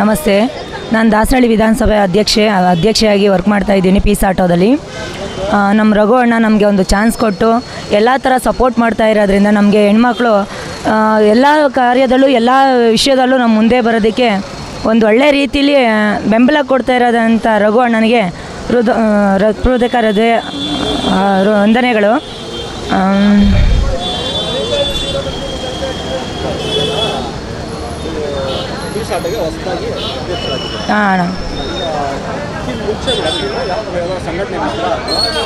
ನಮಸ್ತೆ. ನಾನು ದಾಸರಳ್ಳಿ ವಿಧಾನಸಭೆ ಅಧ್ಯಕ್ಷೆ, ಅಧ್ಯಕ್ಷೆಯಾಗಿ ವರ್ಕ್ ಮಾಡ್ತಾ ಇದ್ದೀನಿ ಪೀಸ್ ಆಟೋದಲ್ಲಿ ನಮ್ಮ ರಘು ಅಣ್ಣ ನಮಗೆ ಒಂದು ಚಾನ್ಸ್ ಕೊಟ್ಟು ಎಲ್ಲ ಥರ ಸಪೋರ್ಟ್ ಮಾಡ್ತಾ ಇರೋದ್ರಿಂದ ನಮಗೆ ಹೆಣ್ಮಕ್ಳು ಎಲ್ಲ ಕಾರ್ಯದಲ್ಲೂ, ಎಲ್ಲ ವಿಷಯದಲ್ಲೂ ನಮ್ಮ ಮುಂದೆ ಬರೋದಕ್ಕೆ ಒಂದು ಒಳ್ಳೆ ರೀತಿಲಿ ಬೆಂಬಲ ಕೊಡ್ತಾ ಇರೋದಂಥ ರಘು ಅಣ್ಣನಿಗೆ ಹೃದ ಹೃದಯಕ ಹೃದಯ ವಂದನೆಗಳು. ಅಧ್ಯಕ್ಷರಾಗಿದ್ದಾರೆ ಹಾಂ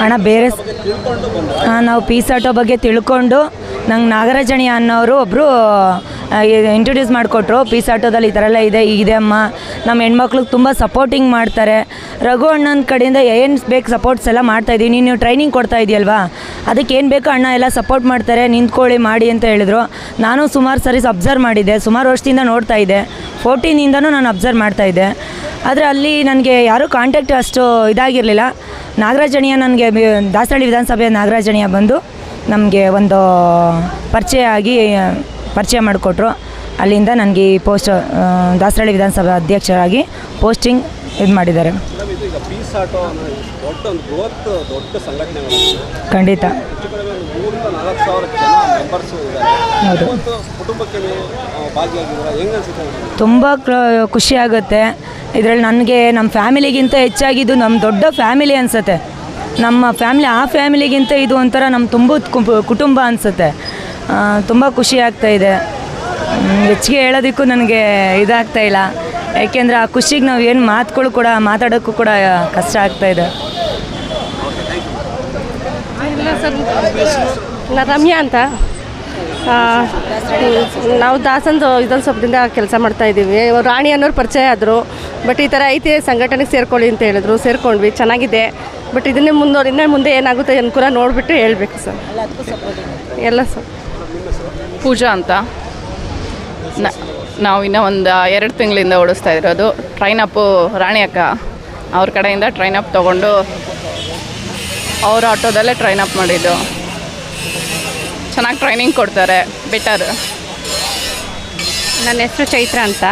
ಅಣ್ಣ ಬೇರೆ ಆ, ನಾವು ಪೀಸ್ ಆಟೋ ಬಗ್ಗೆ ತಿಳ್ಕೊಂಡು ನಂಗೆ ನಾಗರಾಜಣಿ ಅನ್ನೋರು ಒಬ್ಬರು ಇಂಟ್ರೊಡ್ಯೂಸ್ ಮಾಡಿಕೊಟ್ರು. ಪೀಸ್ ಆಟೋದಲ್ಲಿ ಈ ಥರ ಎಲ್ಲ ಇದೆ ಇದೆ ಅಮ್ಮ. ನಮ್ಮ ಹೆಣ್ಮಕ್ಳಿಗೆ ತುಂಬ ಸಪೋರ್ಟಿಂಗ್ ಮಾಡ್ತಾರೆ. ರಘು ಅಣ್ಣನ ಕಡೆಯಿಂದ ಏನು ಬೇಕು ಸಪೋರ್ಟ್ಸ್ ಎಲ್ಲ ಮಾಡ್ತಾಯಿದ್ದೀವಿ ನೀನು ಟ್ರೈನಿಂಗ್ ಕೊಡ್ತಾ ಇದೆಯಲ್ವಾ? ಅದಕ್ಕೆ ಏನು ಬೇಕೋ ಅಣ್ಣ ಎಲ್ಲ ಸಪೋರ್ಟ್ ಮಾಡ್ತಾರೆ. ನಿಂತ್ಕೊಳ್ಳಿ ಮಾಡಿ ಅಂತ ಹೇಳಿದ್ರು. ನಾನು ಸುಮಾರು ಸರಿ ಅಬ್ಸರ್ವ್ ಮಾಡಿದ್ದೆ. ಸುಮಾರು ವರ್ಷದಿಂದ ನೋಡ್ತಾ ಇದ್ದೆ ಫೋರ್ಟೀನಿಂದನೂ ನಾನು ಅಬ್ಸರ್ವ್ ಮಾಡ್ತಾ ಇದ್ದೆ. ಆದರೆ ಅಲ್ಲಿ ನನಗೆ ಯಾರೂ ಕಾಂಟ್ಯಾಕ್ಟ್ ಅಷ್ಟು ಇದಾಗಿರಲಿಲ್ಲ. ನಾಗರಾಜಣಿಯ ನನಗೆ ದಾಸರಳ್ಳಿ ವಿಧಾನಸಭೆಯ ನಾಗರಾಜಣಿಯ ಬಂದು ನಮಗೆ ಒಂದು ಪರಿಚಯ ಆಗಿ ಪರಿಚಯ ಮಾಡಿಕೊಟ್ರು. ಅಲ್ಲಿಂದ ನನಗೆ ಈ ಪೋಸ್ಟ್ ದಾಸರಳ್ಳಿ ವಿಧಾನಸಭೆ ಅಧ್ಯಕ್ಷರಾಗಿ ಪೋಸ್ಟಿಂಗ್ ಇದು ಮಾಡಿದ್ದಾರೆ. ಖಂಡಿತ. ಮೆಂಬರ್ಸು ಹೌದು ಕುಟುಂಬಕ್ಕೆ ಭಾಗಿಯಾಗಿದ್ದೀರಾ ಹೆಂಗೆ ಅನ್ಸುತ್ತೆ ತುಂಬ ಖುಷಿ ಆಗುತ್ತೆ. ಇದರಲ್ಲಿ ನನಗೆ ನಮ್ಮ ಫ್ಯಾಮಿಲಿಗಿಂತ ಹೆಚ್ಚಾಗಿದ್ದು ನಮ್ಮ ದೊಡ್ಡ ಫ್ಯಾಮಿಲಿ ಅನಿಸುತ್ತೆ. ನಮ್ಮ ಫ್ಯಾಮಿಲಿ ಆ ಫ್ಯಾಮಿಲಿಗಿಂತ ಇದು ಒಂಥರ ನಮ್ಮ ತುಂಬ ಕುಟುಂಬ ಅನಿಸುತ್ತೆ. ತುಂಬ ಖುಷಿ ಆಗ್ತಾ ಇದೆ. ಹೆಚ್ಚಿಗೆ ಹೇಳೋದಕ್ಕೂ ನನಗೆ ಇದಾಗ್ತಾ ಇಲ್ಲ. ಯಾಕೆಂದರೆ ಆ ಖುಷಿಗೆ ನಾವು ಏನು ಮಾತುಗಳು ಕೂಡ ಮಾತಾಡೋಕ್ಕೂ ಕೂಡ ಕಷ್ಟ ಆಗ್ತಾ ಇದೆ. ಇಲ್ಲ ಸರ್ ನಾ ರಮ್ಯಾ ಅಂತ. ನಾವು ದಾಸಂದು ಸ್ವಲ್ಪದಿಂದ ಕೆಲಸ ಮಾಡ್ತಾ ಇದ್ದೀವಿ. ರಾಣಿ ಅನ್ನೋರು ಪರಿಚಯ ಆದರು ಬಟ್ ಈ ಥರ ಐತಿ ಸಂಘಟನೆಗೆ ಸೇರ್ಕೊಳ್ಳಿ ಅಂತ ಹೇಳಿದ್ರು, ಸೇರ್ಕೊಂಡ್ವಿ, ಚೆನ್ನಾಗಿದೆ. ಬಟ್ ಇದನ್ನೇ ಮುಂದೋರು ಇನ್ನೂ ಮುಂದೆ ಏನಾಗುತ್ತೆ ಅನುಕೂಲ ನೋಡಿಬಿಟ್ಟು ಹೇಳ್ಬೇಕು ಸರ್. ಎಲ್ಲ ಸರ್ ಪೂಜಾ ಅಂತ. ನಾವು ಇನ್ನೂ ಒಂದು ಎರಡು ತಿಂಗಳಿಂದ ಓಡಿಸ್ತಾ ಇರೋದು ಟ್ರೈನ್ ಅಪ್ಪು ರಾಣಿ ಅಕ್ಕ ಅವ್ರ ಕಡೆಯಿಂದ ಟ್ರೈನ್ ಅಪ್ ತೊಗೊಂಡು ಅವ್ರ ಆಟೋದಲ್ಲೇ ಟ್ರೈನ್ ಅಪ್ ಮಾಡಿದ್ದು. ಚೆನ್ನಾಗಿ ಟ್ರೈನಿಂಗ್ ಕೊಡ್ತಾರೆ ಬೆಟರ್ ನನ್ನ ಹೆಸರು ಚೈತ್ರ ಅಂತ.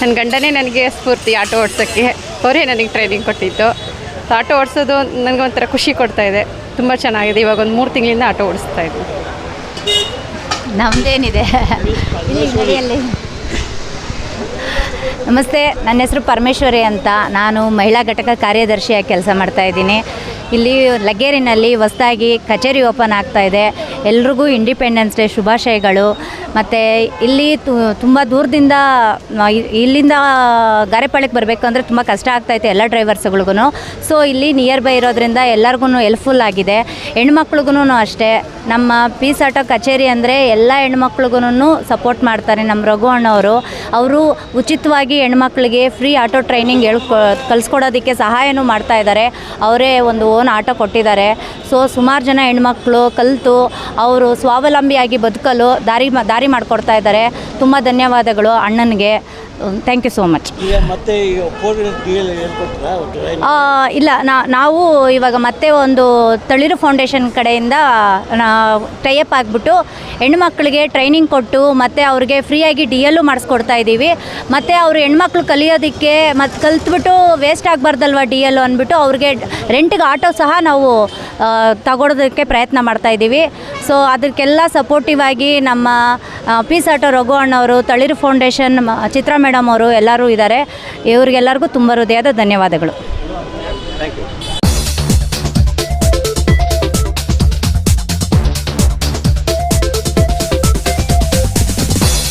ನನ್ನ ಗಂಡನೇ ನನಗೆ ಸ್ಫೂರ್ತಿ ಆಟೋ ಓಡಿಸೋಕ್ಕೆ. ಅವರೇ ನನಗೆ ಟ್ರೈನಿಂಗ್ ಕೊಟ್ಟಿದ್ದು. ಸೊ ಆಟೋ ಓಡಿಸೋದು ನನಗೆ ಒಂಥರ ಖುಷಿ ಕೊಡ್ತಾಯಿದೆ ಇದೆ. ತುಂಬ ಚೆನ್ನಾಗಿದೆ. ಇವಾಗ ಒಂದು ಮೂರು ತಿಂಗಳಿಂದ ಆಟೋ ಓಡಿಸ್ತಾ ಇದ್ದೀನಿ. ನಮ್ಮದೇನಿದೆ ಇಲ್ಲಿ ನಮಸ್ತೆ. ನನ್ನ ಹೆಸರು ಪರಮೇಶ್ವರಿ ಅಂತ. ನಾನು ಮಹಿಳಾ ಘಟಕ ಕಾರ್ಯದರ್ಶಿಯಾಗಿ ಕೆಲಸ ಮಾಡ್ತಾ ಇದ್ದೀನಿ. ಇಲ್ಲಿ ಲಗೇರಿನಲ್ಲಿ ಹೊಸದಾಗಿ ಕಚೇರಿ ಓಪನ್ ಆಗ್ತಾ ಇದೆ. ಎಲ್ರಿಗೂ ಇಂಡಿಪೆಂಡೆನ್ಸ್ ಡೇ ಶುಭಾಶಯಗಳು. ಮತ್ತು ಇಲ್ಲಿ ತುಂಬ ದೂರದಿಂದ ಇಲ್ಲಿಂದ ಗಾರೆಪಾಳಕ್ಕೆ ಬರಬೇಕು ಅಂದರೆ ತುಂಬ ಕಷ್ಟ ಆಗ್ತಾಯಿತ್ತು ಎಲ್ಲ ಡ್ರೈವರ್ಸ್ಗಳಿಗೂ ಸೊ ಇಲ್ಲಿ ನಿಯರ್ ಬೈ ಇರೋದ್ರಿಂದ ಎಲ್ಲರಿಗೂ ಹೆಲ್ಪ್ಫುಲ್ ಆಗಿದೆ. ಹೆಣ್ಮಕ್ಳಿಗೂ ಅಷ್ಟೇ. ನಮ್ಮ ಪೀಸ್ ಆಟೋ ಕಚೇರಿ ಅಂದರೆ ಎಲ್ಲ ಹೆಣ್ಮಕ್ಳಿಗೂ ಸಪೋರ್ಟ್ ಮಾಡ್ತಾರೆ ನಮ್ಮ ರಘು ಅಣ್ಣವರು. ಅವರು ಉಚಿತವಾಗಿ ಹೆಣ್ಮಕ್ಳಿಗೆ ಫ್ರೀ ಆಟೋ ಟ್ರೈನಿಂಗ್ ಹೇಳ್ಕೊ, ಕಲಿಸ್ಕೊಡೋದಕ್ಕೆ ಸಹಾಯನೂ ಮಾಡ್ತಾ ಇದ್ದಾರೆ ಅವರೇ ಒಂದು ಓನ್ ಆಟೋ ಕೊಟ್ಟಿದ್ದಾರೆ. ಸೊ ಸುಮಾರು ಜನ ಹೆಣ್ಮಕ್ಳು ಕಲಿತು, ಅವರು ಸ್ವಾವಲಂಬಿಯಾಗಿ ಬದುಕಲು ದಾರಿ ದಾರಿ ಮಾಡಿಕೊಡ್ತಾ ಇದ್ದಾರೆ ತುಂಬ ಧನ್ಯವಾದಗಳು ಅಣ್ಣನಿಗೆ. ಥ್ಯಾಂಕ್ ಯು ಸೋ ಮಚ್ ಮತ್ತೆ ಇಲ್ಲ ನಾ- ನಾವು ಇವಾಗ ಮತ್ತೆ ಒಂದು ತಳಿರು ಫೌಂಡೇಶನ್ ಕಡೆಯಿಂದ ಟೈಅಪ್ ಆಗಿಬಿಟ್ಟು ಹೆಣ್ಮಕ್ಳಿಗೆ ಟ್ರೈನಿಂಗ್ ಕೊಟ್ಟು ಮತ್ತು ಅವ್ರಿಗೆ ಫ್ರೀಯಾಗಿ ಡಿ ಎಲ್ಲು ಮಾಡಿಸ್ಕೊಡ್ತಾ ಇದ್ದೀವಿ ಮತ್ತು ಅವರು ಹೆಣ್ಮಕ್ಳು ಕಲಿಯೋದಕ್ಕೆ ಮತ್ತು ಕಲ್ತ್ಬಿಟ್ಟು ವೇಸ್ಟ್ ಆಗಬಾರ್ದಲ್ವ ಡಿ ಎಲ್ಲು ಅಂದ್ಬಿಟ್ಟು ಅವ್ರಿಗೆ ರೆಂಟ್ಗೆ ಆಟೋ ಸಹ ನಾವು ತಗೊಳೋದಕ್ಕೆ ಪ್ರಯತ್ನ ಮಾಡ್ತಾ ಇದ್ದೀವಿ. ಸೊ ಅದಕ್ಕೆಲ್ಲ ಸಪೋರ್ಟಿವ್ ಆಗಿ ನಮ್ಮ ಪೀಸ್ ಆಟೋ ರಘು ಅಣ್ಣವರು, ತಳಿರು ಫೌಂಡೇಶನ್ ಚಿತ್ರಾ ಮೇಡಮ್ ಅವರು ಎಲ್ಲರೂ ಇದ್ದಾರೆ. ಇವರಿಗೆಲ್ಲರಿಗೂ ತುಂಬ ಹೃದಯದ ಧನ್ಯವಾದಗಳು.